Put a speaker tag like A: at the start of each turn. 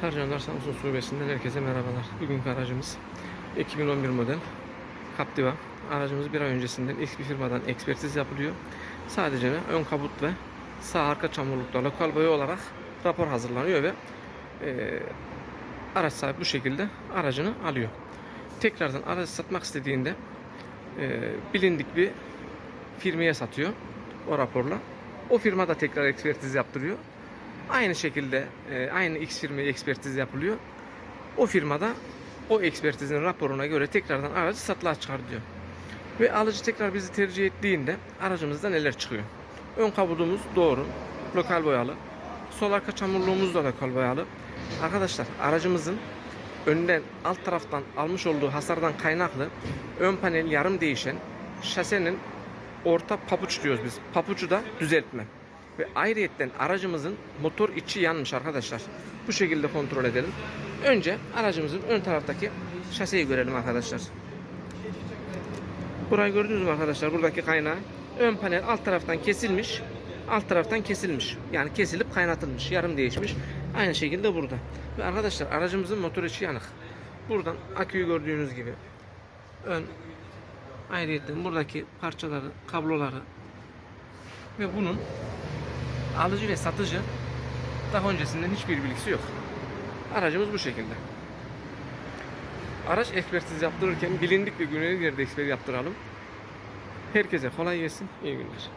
A: Tarcanlar Samsun Şubesi'nden herkese merhabalar. Bugünkü aracımız 2011 model Captiva. Aracımız bir ay öncesinden X bir firmadan ekspertiz yapılıyor. Sadece ön kabut ve sağ arka çamurlukta lokal boya olarak rapor hazırlanıyor ve e, araç sahibi bu şekilde aracını alıyor. Tekrardan aracı satmak istediğinde e, bilindik bir firmaya satıyor o raporla. O firma da tekrar ekspertiz yaptırıyor. Aynı şekilde e, aynı X firmaya ekspertiz yapılıyor. O firmada o ekspertizin raporuna göre tekrardan aracı satılığa çıkar diyor. Ve alıcı tekrar bizi tercih ettiğinde aracımızda neler çıkıyor? Ön kabudumuz doğru, lokal boyalı. Sol arka çamurluğumuz da lokal boyalı. Arkadaşlar aracımızın önden alt taraftan almış olduğu hasardan kaynaklı ön panel yarım değişen şasenin orta papuç diyoruz biz. Papucu da düzeltme. Ve ayrıyetten aracımızın motor içi yanmış arkadaşlar. Bu şekilde kontrol edelim. Önce aracımızın ön taraftaki şaseyi görelim arkadaşlar. Burayı gördünüz mü arkadaşlar? Buradaki kaynağı. Ön panel alt taraftan kesilmiş. Alt taraftan kesilmiş. Yani kesilip kaynatılmış. Yarım değişmiş. Aynı şekilde burada. Ve arkadaşlar aracımızın motor içi yanık. Buradan aküyü gördüğünüz gibi. Ön ayrıyetten buradaki parçaları, kabloları ve bunun alıcı ve satıcı daha öncesinden hiçbir bilgisi yok. Aracımız bu şekilde. Araç ekspertiz yaptırırken bilindik ve güvenilir yerde eksper yaptıralım. Herkese kolay gelsin. İyi günler.